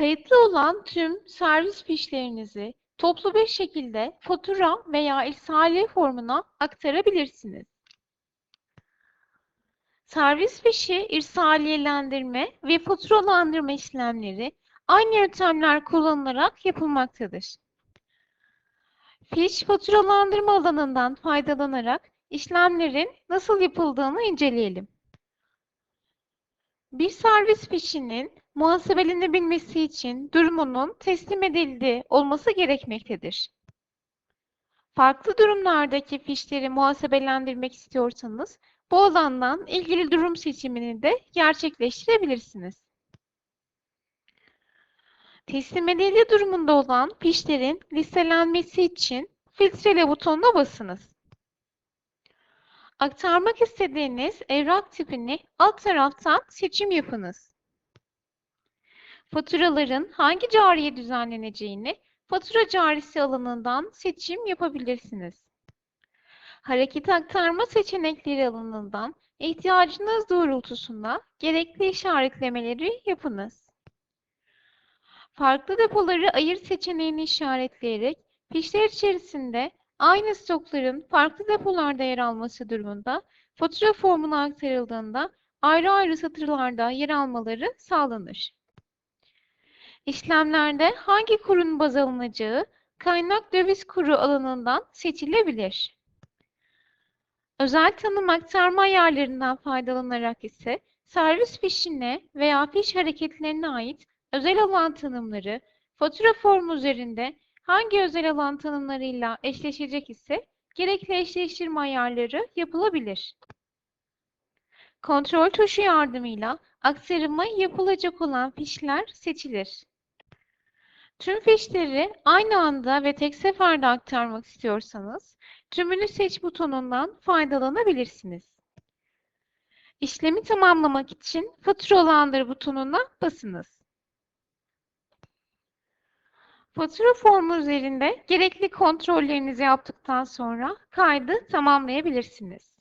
Kayıtlı olan tüm servis fişlerinizi toplu bir şekilde fatura veya irsaliye formuna aktarabilirsiniz. Servis fişi irsaliyelendirme ve faturalandırma işlemleri aynı yöntemler kullanılarak yapılmaktadır. Fiş faturalandırma alanından faydalanarak işlemlerin nasıl yapıldığını inceleyelim. Bir servis fişinin muhasebelenebilmesi için durumunun teslim edildi olması gerekmektedir. Farklı durumlardaki fişleri muhasebelendirmek istiyorsanız bu alandan ilgili durum seçimini de gerçekleştirebilirsiniz. Teslim edildi durumunda olan fişlerin listelenmesi için filtrele butonuna basınız. Aktarmak istediğiniz evrak tipini alt taraftan seçim yapınız. Faturaların hangi cariye düzenleneceğini fatura carisi alanından seçim yapabilirsiniz. Hareket aktarma seçenekleri alanından ihtiyacınız doğrultusunda gerekli işaretlemeleri yapınız. Farklı depoları ayır seçeneğini işaretleyerek fişler içerisinde aynı stokların farklı depolarda yer alması durumunda fatura formuna aktarıldığında ayrı ayrı satırlarda yer almaları sağlanır. İşlemlerde hangi kurun baz alınacağı kaynak döviz kuru alanından seçilebilir. Özel tanım aktarma ayarlarından faydalanarak ise servis fişine veya fiş hareketlerine ait özel alan tanımları fatura formu üzerinde hangi özel alan tanımlarıyla eşleşecek ise gerekli eşleştirme ayarları yapılabilir. Kontrol tuşu yardımıyla aktarımı yapılacak olan fişler seçilir. Tüm fişleri aynı anda ve tek seferde aktarmak istiyorsanız tümünü seç butonundan faydalanabilirsiniz. İşlemi tamamlamak için faturalandır butonuna basınız. Fatura formu üzerinde gerekli kontrollerinizi yaptıktan sonra kaydı tamamlayabilirsiniz.